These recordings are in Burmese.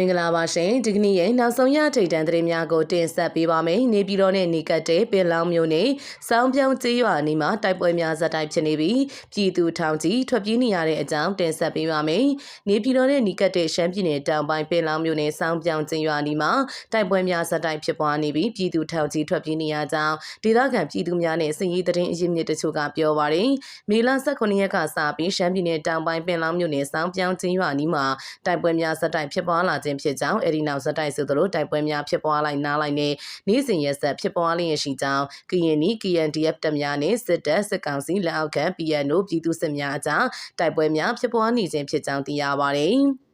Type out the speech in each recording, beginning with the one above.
မင်္ဂလာပါရှင်ဒီကနေ့ရဲ့နောက်ဆုံးရထိတ်တန်သတင်းများကိုတင်ဆက်ပေးပါမယ်နေပြည်တော်နဲ့နေကတ်တဲ့ပင်လောင်းမျိုးနဲ့စောင်းပြောင်းကျေးရွာနီးမှာတိုက်ပွဲများဇက်တိုက်ဖြစ်နေပြီးပြည်သူထောင်ကြီးထွက်ပြေးနေရတဲ့အကြောင်းတင်ဆက်ပေးပါမယ်နေပြည်တော်နဲ့နေကတ်တဲ့ရှမ်းပြည်နယ်တောင်ပိုင်းပင်လောင်းမျိုးနဲ့စောင်းပြောင်းကျေးရွာနီးမှာတိုက်ပွဲများဇက်တိုက်ဖြစ်ပွားနေပြီးပြည်သူထောင်ကြီးထွက်ပြေးနေရကြောင်းဒေသခံပြည်သူများနဲ့စစ်ရေးသတင်းအရင်းမြစ်တချို့ကပြောပါရယ်မေလ18ရက်ကစပြီးရှမ်းပြည်နယ်တောင်ပိုင်းပင်လောင်းမျိုးနဲ့စောင်းပြောင်းကျေးရွာနီးမှာတိုက်ပွဲများဇက်တိုက်ဖြစ်ပွားလာခြင်းဖြစ်ကြောင်းအဲဒီနောက်ဇက်တိုက်ဆိုသလိုတိုက်ပွဲများဖြစ်ပွားလိုက်နားလိုက်နဲ့နေ့စဉ်ရက်ဆက်ဖြစ်ပွားလျက်ရှိကြောင်းကရင်နီ KNDF တပ်များနဲ့စစ်တပ်စစ်ကောင်စီလက်အောက်ခံ PNO ပြည်သူစစ်များအကြားတိုက်ပွဲများဖြစ်ပွားနေခြင်းဖြစ်ကြောင်းသိရပါတယ်။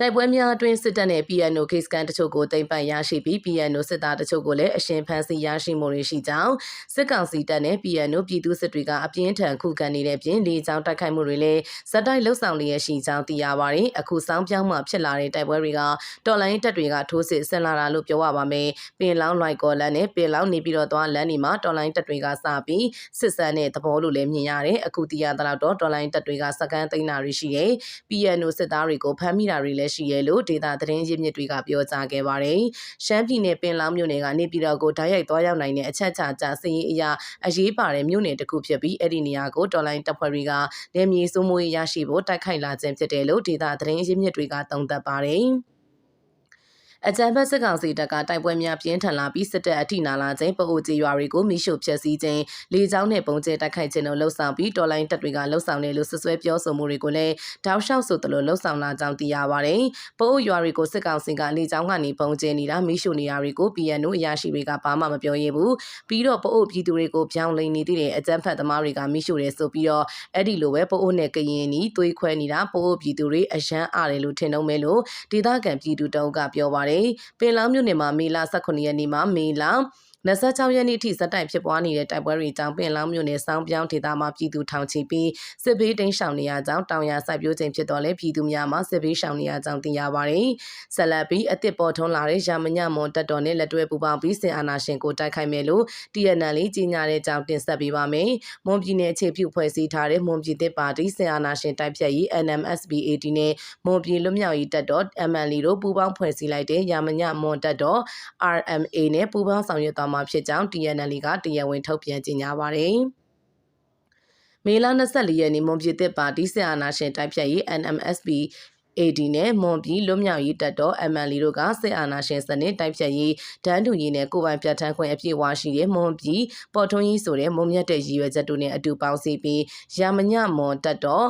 တိုက်ပွဲများအတွင်းစစ်တပ်နဲ့ PNO ကိစ္စကန်တချို့ကိုတင်ပိုင်ရရှိပြီး PNO စစ်သားတချို့ကိုလည်းအရှင်ဖမ်းဆီးရရှိမှုတွေရှိကြောင်းစစ်ကောင်စီတပ်နဲ့ PNO ပြည်သူစစ်တွေကအပြင်းထန်ခုခံနေတဲ့ပြင်လေကြောင်းတိုက်ခိုက်မှုတွေလည်းဇက်တိုက်လှုပ်ဆောင်လျက်ရှိကြောင်းသိရပါတယ်။အခုစောင်းပြောင်းမှဖြစ်လာတဲ့တိုက်ပွဲတွေကတော်လိုင်းတပ်တွေကထိုးစစ်ဆင်လာတာလို့ပြောရပါမယ်။ပင်လောင်းလွိုက်ကော်လန်နဲ့ပင်လောင်းနေပြီးတော့သွားလမ်းဒီမှာတော်လိုင်းတပ်တွေကစပြီးစစ်ဆန်တဲ့သဘောလို့လည်းမြင်ရတယ်။အခုသိရသလောက်တော့တော်လိုင်းတပ်တွေကစကန်သိမ်းတာတွေရှိတယ်။ PNO စစ်သားတွေကိုဖမ်းမိတာတွေလည်းရှိရဲလို့ဒေတာသတင်းရင်းမြစ်တွေကပြောကြားခဲ့ပါတယ်။ရှမ်းပြည်နယ်ပင်လောင်းမြို့နယ်ကနေပြည်တော်ကိုဓာတ်ရိုက်သွားရောက်နိုင်တဲ့အချက်ချာချစည်ရင်အရာအရေးပါတဲ့မြို့နယ်တစ်ခုဖြစ်ပြီးအဲ့ဒီနေရာကိုတော်လိုင်းတပ်ဖွဲ့တွေကနေမြေစိုးမိုးရရှိဖို့တိုက်ခိုက်လာခြင်းဖြစ်တယ်လို့ဒေတာသတင်းရင်းမြစ်တွေကသုံးသပ်ပါတယ်။ အကြံဖက်စစ်ကောင်စီတပ်ကတိုက်ပွဲများပြင်းထန်လာပြီးစစ်တပ်အထိနာလာခြင်းပအိုကျေးရွာတွေကိုမိရှုဖျက်ဆီးခြင်းလေကြောင်းနဲ့ပုံကျဲတိုက်ခိုက်ခြင်းတို့လှုပ်ဆောင်ပြီးတော်လိုင်းတပ်တွေကလှုပ်ဆောင်တယ်လို့ဆွဆွဲပြောဆိုမှုတွေကိုလည်းတောက်လျှောက်ဆိုသလိုလှုပ်ဆောင်လာကြောင်းသိရပါတယ်။ပအိုရွာတွေကိုစစ်ကောင်စီကလေကြောင်းကနေပုံကျဲနေတာမိရှုနေရာတွေကို PNO အရာရှိတွေကဘာမှမပြောရဘူး။ပြီးတော့ပအိုပြည်သူတွေကိုပြောင်းလဲနေတဲ့အကြံဖက်သမားတွေကမိရှုတယ်ဆိုပြီးတော့အဲ့ဒီလိုပဲပအိုနဲ့ကရင်နီသွေးခွဲနေတာပအိုပြည်သူတွေအရန်အားတယ်လို့ထင်တော့မဲလို့ဒေသခံပြည်သူတောင်းကပြောပါတယ်။ပင်လောင်းမြို့နယ်မှာမေလ18ရက်နေ့မှာမေလ 26ရက်နေ့ထိဇက်တိုက်ဖြစ်ပွားနေတဲ့တိုက်ပွဲတွေကြောင့်ပင်လောင်းမြို့နယ်စောင်းပြောင်းဒေသမှာပြည်သူထောင်ချီပြီးစစ်ဘေးတိမ်းရှောင်နေရကြောင်းတောင်ရစိုက်ပျိုးခြင်းဖြစ်တော်လဲပြည်သူများမှာစစ်ဘေးရှောင်နေရကြောင်းသိရပါတယ်။ဆက်လက်ပြီးအသစ်ပေါ်ထွန်းလာတဲ့ရမညမွန်တပ်တော်နဲ့လက်တွဲပူးပေါင်းပြီးစင်အာနာရှင်ကိုတိုက်ခိုက်မယ်လို့ TNL ကြီးညာတဲ့ကြောင်းတင်ဆက်ပေးပါမယ်။မွန်ပြည်နယ်အခြေပြုဖွဲ့စည်းထားတဲ့မွန်ပြည်သစ်ပါတီစင်အာနာရှင်တိုက်ဖြတ်ရေး NMSBAD နဲ့မွန်ပြည်လွတ်မြောက်ရေးတပ်တော် MNL တို့ပူးပေါင်းဖွဲ့စည်းလိုက်တဲ့ရမညမွန်တပ်တော် RMA နဲ့ပူးပေါင်းဆောင်ရွက်သွားမှာဖြစ်ကြောင်း TNL ကတရားဝင်ထုတ်ပြန်ကြေညာပါတယ်။မေလ24ရက်နေ့မွန်ပြည်သစ်ပါတီဆရာနာရှင်တိုက်ဖြတ်ရေး NMSB AD နဲ့မွန်ပြည်လွတ်မြောက်ရေးတပ်တော် MNL တို့ကစစ်အာဏာရှင်စနစ်တိုက်ဖြတ်ရေးတန်းတူရေးနဲ့ကိုပိုင်ပြဋ္ဌာန်းခွင့်အပြည့်အဝရှိတဲ့မွန်ပြည်ပေါ်ထွန်းရေးဆိုတဲ့မုံမြတ်တဲ့ရည်ရွယ်ချက်တို့နဲ့အတူပေါင်းစည်းပြီးရာမညမွန်တပ်တော်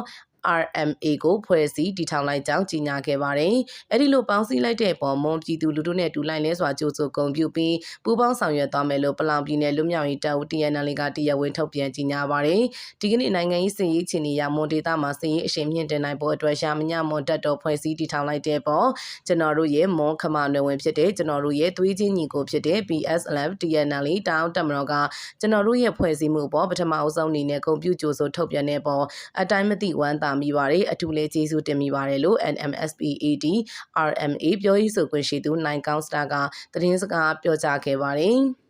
RMA ကိုဖွဲ့စည်းတည်ထောင်လိုက်ကြောင်းကြေညာခဲ့ပါတယ်။အဲဒီလိုပေါင်းစည်းလိုက်တဲ့ပေါ်မွန်ပြည်သူလူထုနဲ့တူလိုက်လဲစွာကြိုးဆိုဂုဏ်ပြုပြီးပူးပေါင်းဆောင်ရွက်သွားမယ်လို့ပလောင်ပြည်နယ်လူမျိုးရေးတပ်ဦး TNL ကတရားဝင်ထုတ်ပြန်ကြေညာပါတယ်။ဒီကနေ့နိုင်ငံရေးစည်ရေးချီနေရမွန်ဒေတာမှာစည်ရေးအရှင်မြင့်တင်နိုင်ဖို့အတွက်ရှာမညမွန်တပ်တော်ဖွဲ့စည်းတည်ထောင်လိုက်တဲ့ပေါ်ကျွန်တော်တို့ရဲ့မွန်ခမနွယ်ဝင်ဖြစ်တဲ့ကျွန်တော်တို့ရဲ့သွေးချင်းညီကိုဖြစ်တဲ့ PSLF TNL တောင်းတက်မတော်ကကျွန်တော်တို့ရဲ့ဖွဲ့စည်းမှုပေါ်ပထမအဆုံးအနေနဲ့ဂုဏ်ပြုကြိုးဆိုထုတ်ပြန်တဲ့ပေါ်အတိုင်းမသိဝမ်းသာမိပါတယ်အထူးလေးကျေးဇူးတင်မိပါတယ်လို့ NMSPAD RMA ပြောရေးဆိုခွင့်ရှိသူနိုင်ကောင်းစတာကသတင်းစကားပြောကြားခဲ့ပါတယ်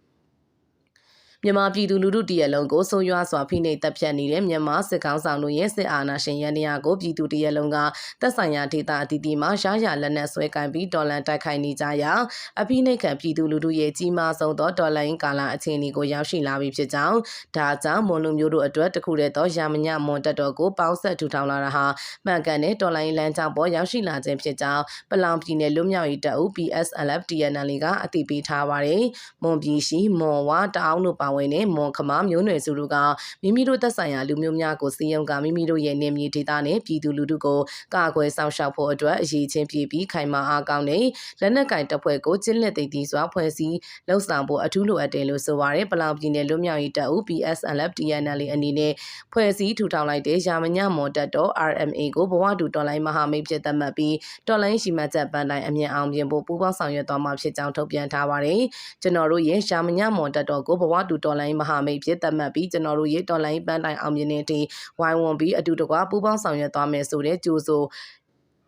မြန်မာပြည်သူလူထုတရက်လုံးကိုဆိုးရွားစွာဖိနှိပ်တပ်ဖြတ်နေတဲ့မြန်မာစစ်ကောင်ဆောင်တို့ရဲ့စစ်အာဏာရှင်ရန်ရာကိုပြည်သူတရက်လုံးကသက်ဆိုင်ရာဒေသအသီးသီးမှာရရလက်နက်ဆွဲကင်ပြီးတော်လန်တိုက်ခိုက်နေကြရာအဖိနှိပ်ခံပြည်သူလူထုရဲ့ကြီးမားဆုံးသောတော်လန်ကာလအခြေအနေကိုရောက်ရှိလာပြီဖြစ်ကြောင်းဒါကြောင့်မွန်လူမျိုးတို့အတွက်တခုတည်းသောရာမညမွန်တက်တော်ကိုပေါင်းဆက်ထူထောင်လာတာဟာမှန်ကန်တဲ့တော်လိုင်းလမ်းကြောင်းပေါ်ရောက်ရှိလာခြင်းဖြစ်ကြောင်းပလောင်ပြည်နယ်လူမျိုးရေးတပ်ဦး PSLF TNL ကအသိပေးထားပါတယ်။မွန်ပြည်ရှိမွန်ဝါတအောင်တို့ပါဝင်တဲ့မွန်ခမမျိုးနွယ်စုတို့ကမိမိတို့သက်ဆိုင်ရာလူမျိုးများကိုစီယုံကမိမိတို့ရဲ့နေမြေဒေသနဲ့ပြည်သူလူထုကိုကာကွယ်ဆောင်ရှောက်ဖို့အတွက်အရေးချင်းပြည်ပြီးခိုင်မာအားကောင်းတဲ့လက်နက်ကင်တပ်ဖွဲ့ကိုကျင့်လက်သိသိစွာဖွဲ့စည်းလှုပ်ဆောင်ဖို့အထူးလိုအပ်တယ်လို့ဆိုပါရယ်ပလောင်ပြည်နယ်လူမျိုးရေးတပ်ဦး PSLF TNL အနေနဲ့ဖွဲ့စည်းထူထောင်လိုက်တဲ့ရာမညမော်တပ်တော် RMA ကိုဘဝတူတော်လိုင်းမဟာမိတ်ဖြစ်သတ်မှတ်ပြီးတော်လိုင်းရှိမှတ်ချက်ပန်းတိုင်းအမြင့်အောင်ပြင်ဖို့ပူးပေါင်းဆောင်ရွက်သွားမှာဖြစ်ကြောင်းထုတ်ပြန်ထားပါတယ်ကျွန်တော်တို့ရဲ့ရာမညမော်တပ်တော်ကိုဘဝတူတော်လိုင်းမဟာမိတ်ဖြစ်သတ်မှတ်ပြီးကျွန်တော်တို့ရဲ့တော်လိုင်းပန်းတိုင်းအောင်မြင်တဲ့အထိဝိုင်းဝန်းပြီးအတူတကွပူးပေါင်းဆောင်ရွက်သွားမယ်ဆိုတဲ့ကြိုးစိုး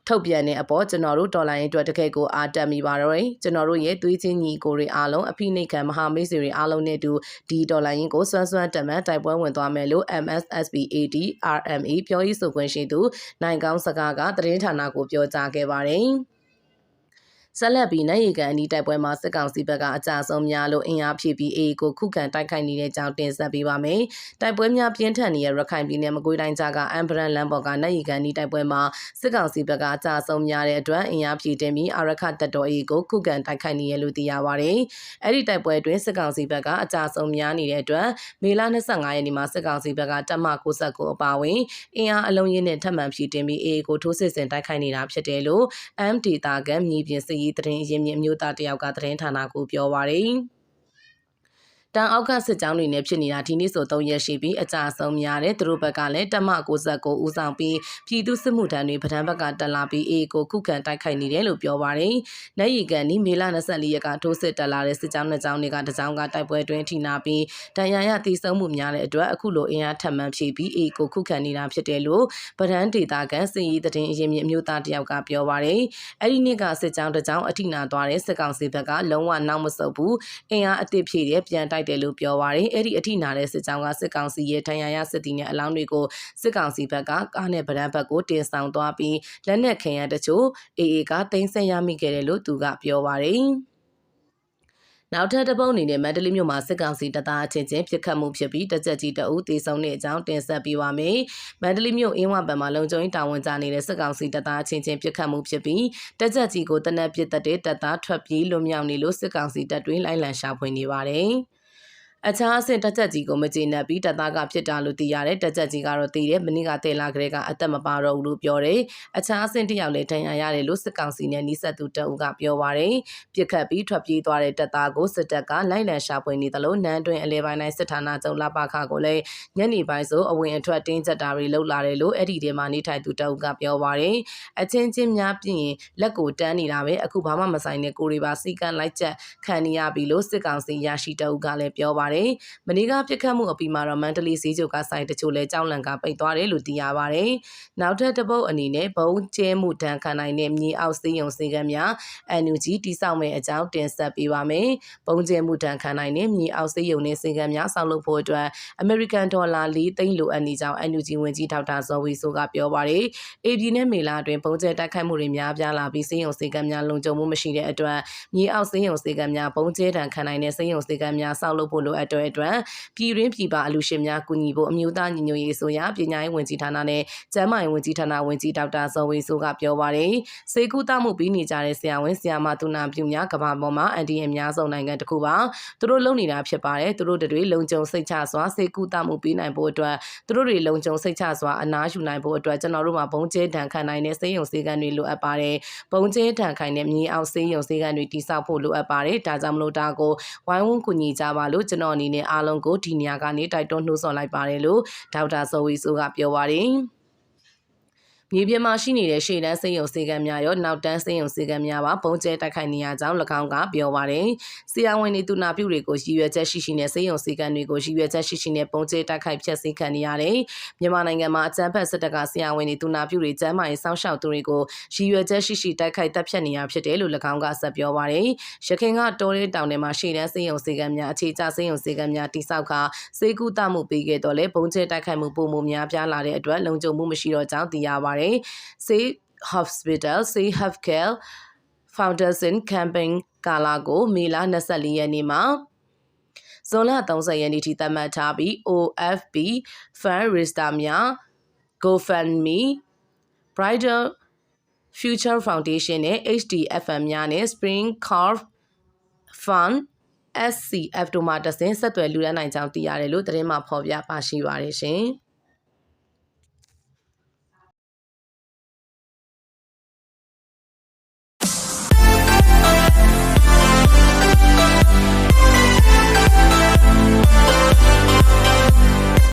ထုတ်ပြန်တဲ့အပေါ်ကျွန်တော်တို့ဒေါ်လာရင်းအတွက်တကယ်ကိုအားတက်မိပါတော့တယ်ကျွန်တော်တို့ရဲ့သွေးချင်းညီကိုတွေအားလုံးအဖိနှိတ်ခံမဟာမိတ်ဆွေတွေအားလုံးနဲ့တူဒီဒေါ်လာရင်းကိုစွမ်းစွမ်းတက်မှန်တိုက်ပွဲဝင်သွားမယ်လို့ MSSBAD RMA ပြောရေးဆိုခွင့်ရှိသူနိုင်ကောင်းစကားကသတင်းဌာနကိုပြောကြားခဲ့ပါတယ် ဆက်လက်ပြီးနိုင်ရီကန်အနီးတိုက်ပွဲမှာစစ်ကောင်စီဘက်ကအကြအဆုံးများလို့အင်အားဖြည့်ပြီးအေကိုခုခံတိုက်ခိုက်နေတဲ့ကြောင်းတင်ဆက်ပေးပါမယ်။တိုက်ပွဲများပြင်းထန်နေတဲ့ရခိုင်ပြည်နယ်မကွေးတိုင်းကြားကအမ်ဘရန်လမ်းပေါ်ကနိုင်ရီကန်အနီးတိုက်ပွဲမှာစစ်ကောင်စီဘက်ကအကြအဆုံးများတဲ့အတွက်အင်အားဖြည့်တင်ပြီးအာရခတပ်တော်အေကိုခုခံတိုက်ခိုက်နေရလို့သိရပါတယ်။အဲ့ဒီတိုက်ပွဲအတွင်းစစ်ကောင်စီဘက်ကအကြအဆုံးများနေတဲ့အတွက်မေလ25ရက်နေ့မှာစစ်ကောင်စီဘက်ကတပ်မ69အပါအဝင်အင်အားအလုံးရင်းနဲ့ထပ်မံဖြည့်တင်ပြီးအေကိုထိုးစစ်ဆင်တိုက်ခိုက်နေတာဖြစ်တယ်လို့ MD တာကမြေပြင်စစ်ရေးသတင်းရင်းမြစ်အမျိုးသားတယောက်ကသတင်းဌာနကိုပြောပါရယ် တန်အောက်ကစစ်ကြောင်းတွေနဲ့ဖြစ်နေတာဒီနေ့ဆို3ရက်ရှိပြီးအကြအဆုံးများတယ်သူတို့ဘက်ကလည်းတမ69ဦးဆောင်ပြီးပြည်သူစစ်မှုထမ်းတွေဗဒံဘက်ကတက်လာပြီးအေကိုခုခံတိုက်ခိုက်နေတယ်လို့ပြောပါရယ်။နိုင်ရီကန်နီမေလ24ရက်ကထိုးစစ်တက်လာတဲ့စစ်ကြောင်းနှစ်ကြောင်းတွေကတကြောင်းကတိုက်ပွဲတွင်ထိနာပြီးတန်ရာရတည်ဆုံမှုများတဲ့အတွက်အခုလိုအင်အားထပ်မံဖြည့်ပြီးအေကိုခုခံနေတာဖြစ်တယ်လို့ဗဒံဒေတာကန်စစ်ရေးသတင်းအရင်မြအမျိုးသားတယောက်ကပြောပါရယ်။အဲ့ဒီနေ့ကစစ်ကြောင်းတစ်ကြောင်းအထိနာသွားတဲ့စစ်ကောင်စီဘက်ကလုံးဝနောက်မဆုတ်ဘူးအင်အားအသစ်ဖြည့်တဲ့ပြန်တိုက်တယ်လို့ပြောပါရယ်အဲ့ဒီအထိနာတဲ့စစ်ကြောင်းကစစ်ကောင်စီရဲ့ထန်ရရစစ်တီနဲ့အလောင်းတွေကိုစစ်ကောင်စီဘက်ကကားနဲ့ဗရန်ဘက်ကိုတင်ဆောင်သွားပြီးလက်နက်ခင်ရတချို့အေအေကတင်ဆက်ရမိခဲ့တယ်လို့သူကပြောပါရယ်နောက်ထပ်တစ်ပုတ်အနေနဲ့မန္တလေးမြို့မှာစစ်ကောင်စီတပ်သားအချင်းချင်းပြစ်ခတ်မှုဖြစ်ပြီးတကြက်ကြီးတအုပ်တေဆုံးတဲ့အကြောင်းတင်ဆက်ပေးပါမယ်။မန္တလေးမြို့အင်းဝဘက်မှာလုံခြုံရေးတာဝန်ကျနေတဲ့စစ်ကောင်စီတပ်သားအချင်းချင်းပြစ်ခတ်မှုဖြစ်ပြီးတကြက်ကြီးကိုတနက်ပစ်တဲ့တပ်သားထွက်ပြေးလွတ်မြောက်နေလို့စစ်ကောင်စီတပ်တွေလိုက်လံရှာဖွေနေပါတယ်။ အခြားအဆင့်တက်ချက်ကြီးကိုမကျေနပ်ပြီးတပ်သားကဖြစ်တာလို့သိရတယ်တက်ချက်ကြီးကတော့သိတယ်မနေ့ကတဲလာကလေးကအသက်မပါတော့ဘူးလို့ပြောတယ်အခြားအဆင့်တယောက်လည်းဒဏ်ရာရတယ်လို့စစ်ကောင်စီနဲ့နှိဆက်သူတအုပ်ကပြောပါတယ်ပြစ်ခတ်ပြီးထွက်ပြေးသွားတဲ့တပ်သားကိုစစ်တပ်ကလိုက်လံရှာဖွေနေတယ်လို့နန်းတွင်အလဲပိုင်းတိုင်းစစ်ဌာနချုပ်လပခကိုလည်းညနေပိုင်းဆိုအဝင်အထွက်တင်းကျပ်တာတွေလှုပ်လာတယ်လို့အဲ့ဒီထဲမှာနေထိုင်သူတအုပ်ကပြောပါတယ်အချင်းချင်းများပြင်လက်ကိုတန်းနေတာပဲအခုဘာမှမဆိုင်တဲ့ကိုတွေပါစီကန်းလိုက်ချက်ခံနေရပြီလို့စစ်ကောင်စီရရှိတအုပ်ကလည်းပြောပါတယ်ပါတယ်။မနေ့ကပြစ်ခတ်မှုအပြီးမှာတော့မန္တလေးဈေးချုပ်ကဆိုင်တချို့လည်းကြောက်လန့်ကပိတ်သွားတယ်လို့သိရပါတယ်။နောက်ထပ်တစ်ပုတ်အနေနဲ့ဘုံကျဲမှုတန်းခံနိုင်တဲ့မြေအောက်စေးရုံစေကမ်းများ NUG တိစောက်မဲ့အကြောင်းတင်ဆက်ပေးပါမယ်။ဘုံကျဲမှုတန်းခံနိုင်တဲ့မြေအောက်စေးရုံနဲ့စေကမ်းများဆောက်လုပ်ဖို့အတွက် American Dollar ၄သိန်းလိုအပ်နေကြောင်း NUG ဝန်ကြီးဒေါက်တာဇော်ဝီဆိုကပြောပါတယ်။ AB နဲ့မေလာအတွင်းဘုံကျဲတိုက်ခိုက်မှုတွေများပြားလာပြီးစေးရုံစေကမ်းများလုံခြုံမှုမရှိတဲ့အတွက်မြေအောက်စေးရုံစေကမ်းများဘုံကျဲတန်းခံနိုင်တဲ့စေးရုံစေကမ်းများဆောက်လုပ်ဖို့လိုအပ်တဲ့အတွက်ပြည်ရင်းပြည်ပအလူရှင်များကူညီဖို့အမျိုးသားညီညွတ်ရေးအစိုးရပညာရေးဝန်ကြီးဌာနနဲ့ကျန်းမာရေးဝန်ကြီးဌာနဝန်ကြီးဒေါက်တာဇော်ဝေဆိုးကပြောပါတယ်။စေကူတာမှုပြီးနေကြတဲ့ဆရာဝန်ဆရာမသူနာပြုများကမ္ဘာပေါ်မှာအန်ဒီအများဆုံးနိုင်ငံတစ်ခုပါ။သူတို့လုပ်နေတာဖြစ်ပါတယ်။သူတို့တွေလုံခြုံစိတ်ချစွာစေကူတာမှုပြီးနိုင်ဖို့အတွက်သူတို့တွေလုံခြုံစိတ်ချစွာအနားယူနိုင်ဖို့အတွက်ကျွန်တော်တို့မှာဘုံကျဲတန်ခံနိုင်တဲ့စေယုံစေကန်တွေလိုအပ်ပါတယ်။ဘုံကျဲတန်ခိုင်တဲ့မြေအောင်စေယုံစေကန်တွေတိစောက်ဖို့လိုအပ်ပါတယ်။ဒါကြောင့်မလို့ဒါကိုဝိုင်းဝန်းကူညီကြပါလို့ကျွန်တော်အနေနဲ့အားလုံးကိုဒီနေရာကနေတိုက်တွန်းနှိုးဆော်လိုက်ပါတယ်လို့ဒေါက်တာဇော်ဝီဆိုကပြောပါတယ်။ မြေပြင်မှာရှိနေတဲ့ရှေ့တန်းစိတ်ယုံစေကံများရောနောက်တန်းစိတ်ယုံစေကံများပါပုံကျဲတိုက်ခိုက်နေရကြောင်း၎င်းကပြောပါတယ်။ဆီယာဝင်နေသူနာပြုတွေကိုရည်ရွယ်ချက်ရှိရှိနဲ့စိတ်ယုံစေကံတွေကိုရည်ရွယ်ချက်ရှိရှိနဲ့ပုံကျဲတိုက်ခိုက်ဖျက်ဆီးခံနေရတယ်။မြန်မာနိုင်ငံမှာအကြမ်းဖက်စစ်တပ်ကဆီယာဝင်နေသူနာပြုတွေကျမ်းမာရေးစောင့်ရှောက်သူတွေကိုရည်ရွယ်ချက်ရှိရှိတိုက်ခိုက်တပ်ဖြတ်နေရဖြစ်တယ်လို့၎င်းကဆက်ပြောပါတယ်။ရခိုင်ကတိုးရဲတောင်ထဲမှာရှေ့တန်းစိတ်ယုံစေကံများအခြေချစိတ်ယုံစေကံများတိစောက်ကစေကူတမှုပေးခဲ့တော့လေပုံကျဲတိုက်ခိုက်မှုပုံမှုများပြားလာတဲ့အတွက်လုံခြုံမှုမရှိတော့ကြောင်းသိရပါတယ်။ Say Hospital Say Healthcare Foundation Campaign ကာလာကိုမေလ24ရက်နေ့မှာဇွန်လ30ရက်နေ့ထိသတ်မှတ်ထားပြီး OFB Fund Register များ GoFundMe Bridal Future Foundation နဲ့ HDFM များနဲ့ Spring Carve Fund SCF တို့မှတဆင့်ဆက်သွယ်လူရနိုင်ကြောင်းသိရတယ်လို့သတင်းမှဖော်ပြပါရှိပါတယ်ရှင်။